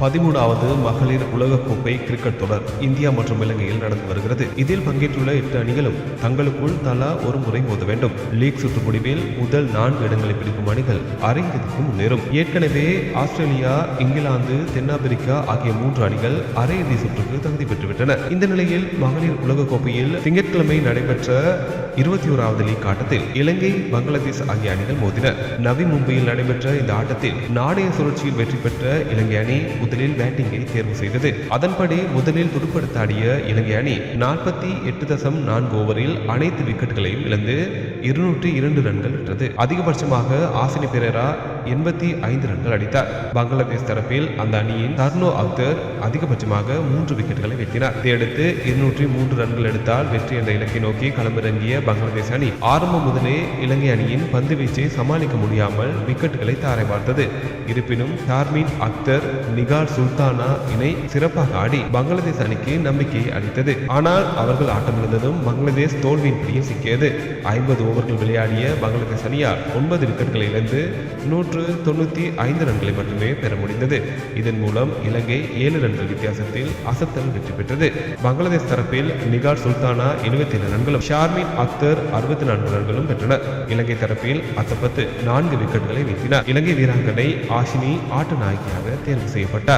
பதிமூணாவது மகளிர் உலகக்கோப்பை கிரிக்கெட் தொடர் இந்தியா மற்றும் இலங்கையில் நடந்து வருகிறது. இதில் பங்கேற்றுள்ள எட்டு அணிகளும் தங்களுக்குள் தலா ஒரு முறை மோத வேண்டும். லீக் சுற்று முடிவில் முதல் நான்கு இடங்களை பிடிக்கும் அணிகள் அரையிறுதிக்கு முன்னேறும். ஏற்கனவே ஆஸ்திரேலியா இங்கிலாந்து தென்னாப்பிரிக்கா ஆகிய மூன்று அணிகள் அரையிறுதி சுற்றுக்கு தகுதி பெற்றுவிட்டன. இந்த நிலையில் மகளிர் உலகக்கோப்பையில் திங்கட்கிழமை நடைபெற்ற இருபத்தி ஓராவது லீக் ஆட்டத்தில் இலங்கை பங்களாதேஷ் ஆகிய அணிகள் மோதின. நவி மும்பையில் நடைபெற்ற இந்த ஆட்டத்தில் நாணய சுழற்சியில் வெற்றி பெற்ற இலங்கை அணி முதலில் பேட்டிங்கை தேர்வு செய்தது. அதன்படி முதலில் துடுப்படுத்தாடிய இலங்கை அணி நாற்பத்தி எட்டு தசம் நான்கு ஓவரில் அனைத்து விக்கெட்டுகளையும் இழந்து இருநூற்றி இரண்டு ரன்கள் பெற்றது. அதிகபட்சமாக ஆசினி பெரேரா எண்பத்தி ஐந்து ரன்கள் அடித்தார். பங்களாதேஷ் தரப்பில் அந்த அணியின் தர்னோ அக்தர் அதிகபட்சமாக மூன்று விக்கெட்டுகளை வீழ்த்தினார். இதையடுத்து இருநூற்றி மூன்று ரன்கள் எடுத்தால் வெற்றி என்ற இலக்கை நோக்கி களமிறங்கிய பங்களாதேஷ் அணி ஆரம்பம் முதலே இலங்கை அணியின் பந்து வீச்சை சமாளிக்க முடியாமல் விக்கெட்டுகளை தாரை பார்த்தது. இருப்பினும் ஷார்மின் அக்தர் நிகார் சுல்தானா இணை சிறப்பாக ஆடி பங்களாதேஷ் அணிக்கு நம்பிக்கையை அளித்தது. ஆனால் அவர்கள் ஆட்டமிழந்ததும் பங்களாதேஷ் தோல்வியின் பிடியில் சிக்கியது. ஐம்பது ஓவர்கள் விளையாடிய பங்களாதேஷ் அணியால் ஒன்பது விக்கெட்டுகளை இழந்து நூற்று தொண்ணூத்தி ஐந்து ரன்களை மட்டுமே பெற முடிந்தது. இதன் மூலம் இலங்கை ஏழு ரன்கள் வித்தியாசத்தில் அசத்தல் வெற்றி பெற்றது. பங்களாதேஷ் தரப்பில் நிகார் சுல்தானா எழுபத்தி ஏழு ரன்களும் ஷார்மின் அக்தர் அறுபத்தி நான்கு ரன்களும் பெற்றனர். இலங்கை தரப்பில் அத்தப்பத்து நான்கு விக்கெட்டுகளை வீழ்த்தினார். இலங்கை வீராங்கனை ஆஷினி ஆட்ட நாயகியாக தேர்வு செய்யப்பட்டார்.